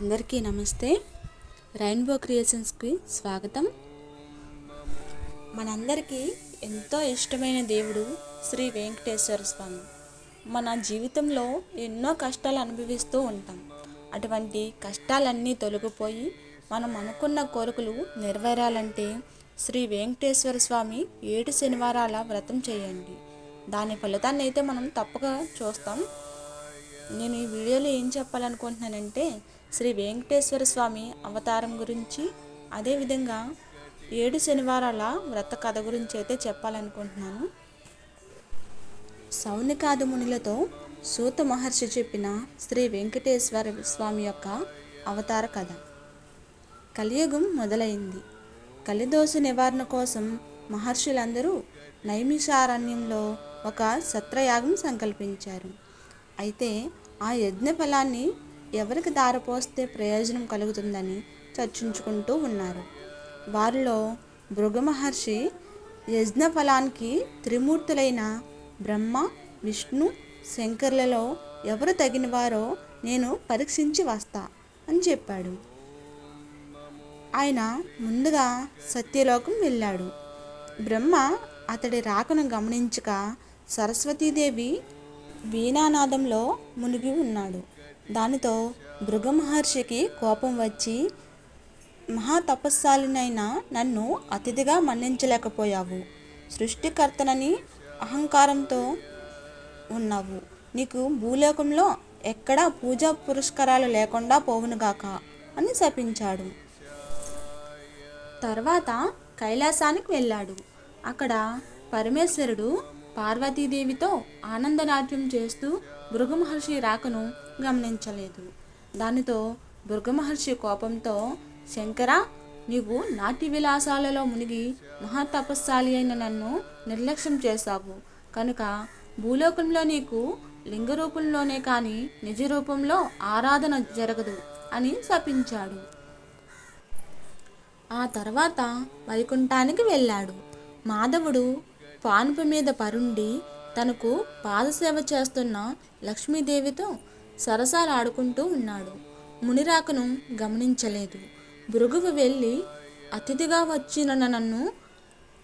అందరికీ నమస్తే. రైన్బో క్రియేషన్స్కి స్వాగతం. మనందరికీ ఎంతో ఇష్టమైన దేవుడు శ్రీ వెంకటేశ్వర స్వామి. మన జీవితంలో ఎన్నో కష్టాలు అనుభవిస్తూ ఉంటాం. అటువంటి కష్టాలన్నీ తొలగిపోయి మనం అనుకున్న కోరికలు నెరవేరాలంటే శ్రీ వెంకటేశ్వర స్వామి ఏడు శనివారాల వ్రతం చేయండి. దాని ఫలితాన్ని అయితే మనం తప్పక చూస్తాం. నేను ఈ వీడియోలో ఏం చెప్పాలనుకుంటున్నానంటే శ్రీ వెంకటేశ్వర స్వామి అవతారం గురించి అదేవిధంగా ఏడు శనివారాల వ్రత కథ గురించి అయితే చెప్పాలనుకుంటున్నాను. సౌనికాది మునులతో సూత మహర్షి చెప్పిన శ్రీ వెంకటేశ్వర స్వామి యొక్క అవతార కథ. కలియుగం మొదలైంది. కలిదోష నివారణ కోసం మహర్షులందరూ నైమిషారణ్యంలో ఒక సత్రయాగం సంకల్పించారు. అయితే ఆ యజ్ఞ ఫలాన్ని ఎవరికి దారపోస్తే ప్రయోజనం కలుగుతుందని చర్చించుకుంటూ ఉన్నారు. వారిలో భృగు మహర్షి యజ్ఞ ఫలానికి త్రిమూర్తులైన బ్రహ్మ విష్ణు శంకర్లలో ఎవరు తగినవారో నేను పరీక్షించి వస్తా అని చెప్పాడు. ఆయన ముందుగా సత్యలోకం వెళ్ళాడు. బ్రహ్మ అతడి రాకను గమనించక సరస్వతీదేవి వీణానాదంలో మునిగి ఉన్నాడు. దానితో భృగ మహర్షికి కోపం వచ్చి మహాతపస్సాలినైన నన్ను అతిథిగా మన్నించలేకపోయావు. సృష్టికర్తనని అహంకారంతో ఉన్నావు. నీకు భూలోకంలో ఎక్కడా పూజా పురస్కారాలు లేకుండా పోవునుగాక అని శపించాడు. తర్వాత కైలాసానికి వెళ్ళాడు. అక్కడ పరమేశ్వరుడు పార్వతీదేవితో ఆనందనాట్యం చేస్తూ భృగమహర్షి రాకను గమనించలేదు. దానితో భృగమహర్షి కోపంతో శంకర నీవు నాట్య విలాసాలలో మునిగి మహాతపస్సాలి అయిన నన్ను నిర్లక్ష్యం చేశావు. కనుక భూలోకంలో నీకు లింగ రూపంలోనే కానీ నిజ రూపంలో ఆరాధన జరగదు అని శపించాడు. ఆ తర్వాత వైకుంఠానికి వెళ్ళాడు. మాధవుడు పానుపు మీద పరుండి తనకు పాదసేవ చేస్తున్న లక్ష్మీదేవితో సరసాలాడుకుంటూ ఉన్నాడు. మునిరాకను గమనించలేదు. భృగువు వెళ్ళి అతిథిగా వచ్చిన నన్ను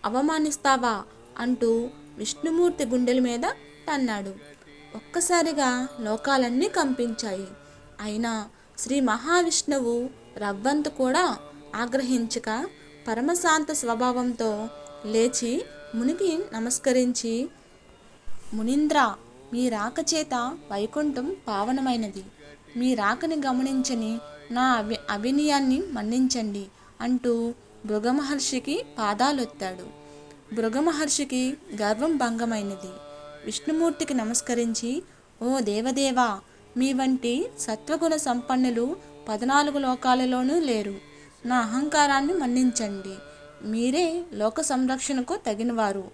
అవమానిస్తావా? అంటూ విష్ణుమూర్తి గుండెల మీద తన్నాడు. ఒక్కసారిగా లోకాలన్నీ కంపించాయి. అయినా శ్రీ మహావిష్ణువు రవ్వంతు కూడా ఆగ్రహించక పరమశాంత స్వభావంతో లేచి మునికి నమస్కరించి మునీంద్ర మీ రాక చేత వైకుంఠం పావనమైనది. మీ రాకని గమనించని నా అవి అవినయాన్ని మన్నించండి అంటూ భృగమహర్షికి పాదాలొత్తాడు. భృగమహర్షికి గర్వం భంగమైనది. విష్ణుమూర్తికి నమస్కరించి ఓ దేవదేవా మీ వంటి సత్వగుణ సంపన్నులు పద్నాలుగు లోకాలలోనూ లేరు. నా అహంకారాన్ని మన్నించండి. మీరే లోక సంరక్షణకు తగినవారు.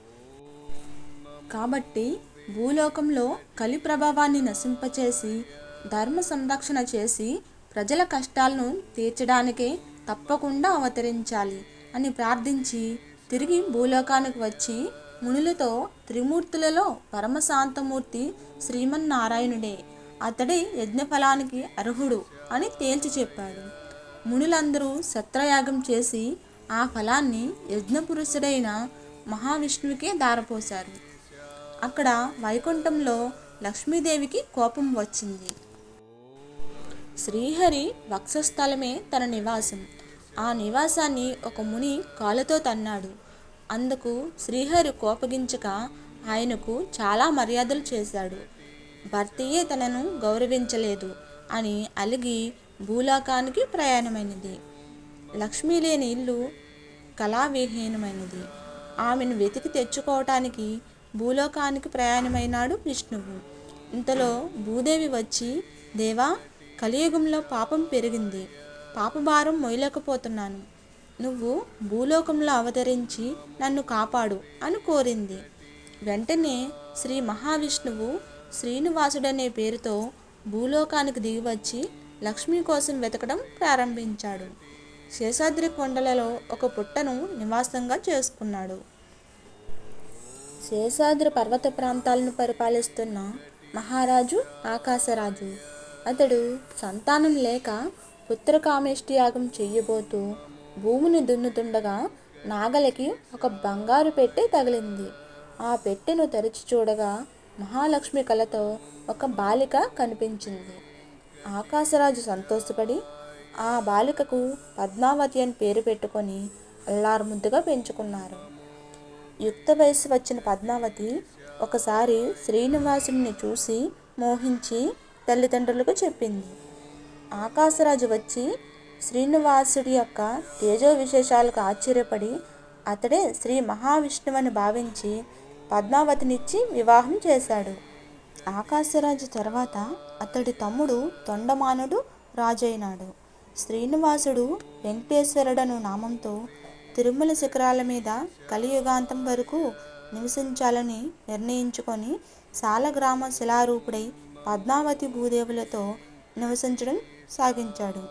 కాబట్టి భూలోకంలో కలి ప్రభావాన్ని నశింపచేసి ధర్మ సంరక్షణ చేసి ప్రజల కష్టాలను తీర్చడానికే తప్పకుండా అవతరించాలి అని ప్రార్థించి తిరిగి భూలోకానికి వచ్చి మునులతో త్రిమూర్తులలో పరమశాంతమూర్తి శ్రీమన్నారాయణుడే. అతడే యజ్ఞఫలానికి అర్హుడు అని తేల్చి చెప్పాడు. మునులందరూ సత్రయాగం చేసి ఆ ఫలాన్ని యజ్ఞపురుషుడైన మహావిష్ణువుకే దారపోశారు. అక్కడ వైకుంఠంలో లక్ష్మీదేవికి కోపం వచ్చింది. శ్రీహరి వక్షస్థలమే తన నివాసం. ఆ నివాసాన్ని ఒక ముని కాలుతో తన్నాడు. అందుకు శ్రీహరి కోపగించక ఆయనకు చాలా మర్యాదలు చేశాడు. భర్తయే తనను గౌరవించలేదు అని అలిగి భూలోకానికి ప్రయాణమైనది. లక్ష్మీ లేని ఇల్లు కళావిహీనమైనది. ఆమెను వెతికి తెచ్చుకోవటానికి భూలోకానికి ప్రయాణమైనాడు విష్ణువు. ఇంతలో భూదేవి వచ్చి దేవా కలియుగంలో పాపం పెరిగింది. పాపభారం మొయ్యలేకపోతున్నాను. నువ్వు భూలోకంలో అవతరించి నన్ను కాపాడు అని కోరింది. వెంటనే శ్రీ మహావిష్ణువు శ్రీనివాసుడనే పేరుతో భూలోకానికి దిగివచ్చి లక్ష్మి కోసం వెతకడం ప్రారంభించాడు. శేషాద్రి కొండలలో ఒక పుట్టను నివాసంగా చేసుకున్నాడు. శేషాద్రి పర్వత ప్రాంతాలను పరిపాలిస్తున్న మహారాజు ఆకాశరాజు. అతడు సంతానం లేక పుత్రకామేష్టి యాగం చెయ్యబోతూ భూమిని దున్నుతుండగా నాగలికి ఒక బంగారు పెట్టె తగిలింది. ఆ పెట్టెను తెరిచి చూడగా మహాలక్ష్మి కళతో ఒక బాలిక కనిపించింది. ఆకాశరాజు సంతోషపడి ఆ బాలికకు పద్మావతి అని పేరు పెట్టుకొని అల్లారుముద్దుగా పెంచుకున్నారు. యుక్త వయస్సు వచ్చిన పద్మావతి ఒకసారి శ్రీనివాసుని చూసి మోహించి తల్లిదండ్రులకు చెప్పింది. ఆకాశరాజు వచ్చి శ్రీనివాసుడి యొక్క తేజో విశేషాలకు ఆశ్చర్యపడి అతడే శ్రీ మహావిష్ణువని భావించి పద్మావతినిచ్చి వివాహం చేశాడు. ఆకాశరాజు తర్వాత అతడి తమ్ముడు తొండమానుడు రాజైనాడు. శ్రీనివాసుడు వెంకటేశ్వరుడను నామంతో తిరుమల శిఖరాల మీద కలియుగాంతం వరకు నివసించాలని నిర్ణయించుకొని సాలగ్రామ శిలారూపుడై పద్మావతి భూదేవులతో నివసించడం సాగించాడు.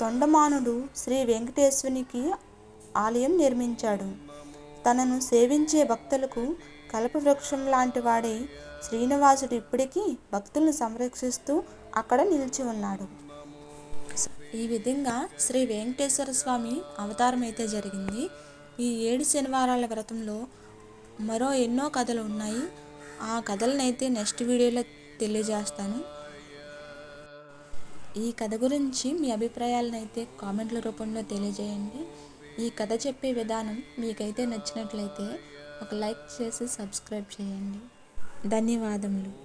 తొండమానుడు శ్రీ వెంకటేశ్వరునికి ఆలయం నిర్మించాడు. తనను సేవించే భక్తులకు కల్పవృక్షం లాంటి వాడే శ్రీనివాసుడు ఇప్పటికీ భక్తులను సంరక్షిస్తూ అక్కడ నిలిచి ఉన్నాడు. ఈ విధంగా శ్రీ వెంకటేశ్వర స్వామి అవతారం అయితే జరిగింది. ఈ ఏడు శనివారాల వ్రతంలో మరో ఎన్నో కథలు ఉన్నాయి. ఆ కథలనైతే నెక్స్ట్ వీడియోలో తెలియజేస్తాను. ఈ కథ గురించి మీ అభిప్రాయాలనైతే కామెంట్ల రూపంలో తెలియజేయండి. ఈ కథ చెప్పే విధానం మీకైతే నచ్చినట్లయితే ఒక లైక్ చేసి సబ్స్క్రైబ్ చేయండి. ధన్యవాదములు.